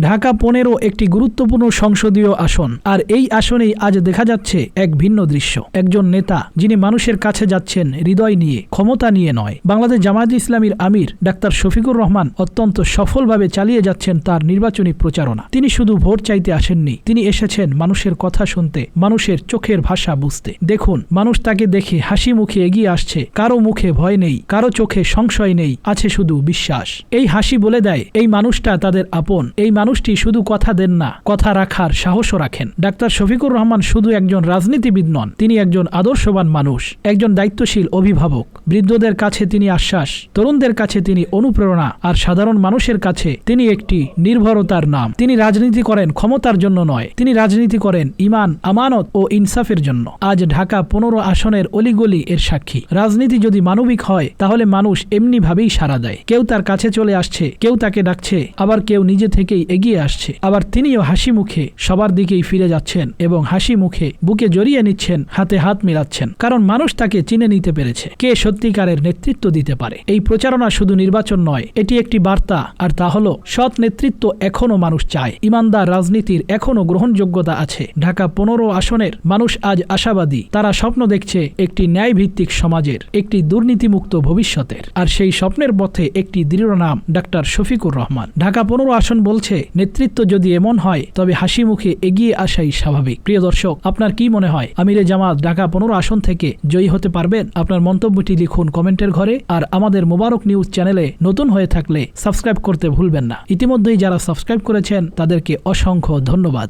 ঢাকা পনেরো একটি গুরুত্বপূর্ণ সংসদীয় আসন। আর এই আসনেই আজ দেখা যাচ্ছে এক ভিন্ন দৃশ্য। একজন নেতা, যিনি মানুষের কাছে যাচ্ছেন হৃদয় নিয়ে, ক্ষমতা নিয়ে নয়। বাংলাদেশ জামায়াত ইসলামীর আমির ডাক্তার শফিকুর রহমান অত্যন্ত সফলভাবে চালিয়ে যাচ্ছেন তার নির্বাচনী প্রচারণা। তিনি শুধু ভোট চাইতে আসেননি, তিনি এসেছেন মানুষের কথা শুনতে, মানুষের চোখের ভাষা বুঝতে। দেখুন, মানুষ তাকে দেখে হাসি মুখে এগিয়ে আসছে, কারও মুখে ভয় নেই, কারও চোখে সংশয় নেই, আছে শুধু বিশ্বাস। এই হাসি বলে দেয়, এই মানুষটা তাদের আপন, এই মানুষটি শুধু কথা দেন না, কথা রাখার সাহসও রাখেন। ডাক্তার শফিকুর রহমান শুধু একজন রাজনীতিবিদ নন, তিনি একজন আদর্শবান মানুষ, একজন দায়িত্বশীল অভিভাবক। বৃদ্ধদের কাছে তিনি আশ্বাস, তরুণদের কাছে তিনি অনুপ্রেরণা, আর সাধারণ মানুষের কাছে তিনি একটি নির্ভরতার নাম। তিনি রাজনীতি করেন ক্ষমতার জন্য নয়, তিনি রাজনীতি করেন ইমান, আমানত ও ইনসাফের জন্য। আজ ঢাকা পনেরো আসনের অলিগলি এর সাক্ষী। রাজনীতি যদি মানবিক হয়, তাহলে মানুষ এমনি ভাবেই সাড়া দেয়। কেউ তার কাছে চলে আসছে, কেউ তাকে ডাকছে, আবার কেউ নিজে থেকেই এগিয়ে আসছে। আবার তিনিও হাসি মুখে সবার দিকেই ফিরে যাচ্ছেন এবং হাসি মুখে বুকে জড়িয়ে নিচ্ছেন, হাতে হাত মিলাচ্ছেন। কারণ মানুষ তাকে চিনে নিতে পেরেছে, কে সত্যিকারের নেতৃত্ব দিতে পারে। এই প্রচারণা শুধু নির্বাচন নয়, এটি একটি বার্তা, আর তা হলো, সৎ নেতৃত্ব এখনও মানুষ চায়। ইমানদার রাজনীতির এখনও গ্রহণযোগ্যতা আছে। ঢাকা পনেরো আসনের মানুষ আজ আশাবাদী। তারা স্বপ্ন দেখছে একটি ন্যায় ভিত্তিক সমাজের, একটি দুর্নীতিমুক্ত ভবিষ্যতের। আর সেই স্বপ্নের পথে একটি দৃঢ় নাম ডাক্তার শফিকুর রহমান। ঢাকা পনেরো আসন বলছে নেতৃত্ব যদি এমন হয়, তবে হাসি মুখে এগিয়ে আসাই স্বাভাবিক। প্রিয় দর্শক, আপনার কি মনে হয়? আমিরে জামাত ঢাকা পনেরো আসন থেকে জয়ী হতে পারবেন? আপনার মন্তব্যটি লিখুন কমেন্টের ঘরে আর আমাদের মোবারক নিউজ চ্যানেলে নতুন হয়ে থাকলে সাবস্ক্রাইব করতে ভুলবেন না। ইতিমধ্যেই যারা সাবস্ক্রাইব করেছেন, তাদেরকে অসংখ্য ধন্যবাদ।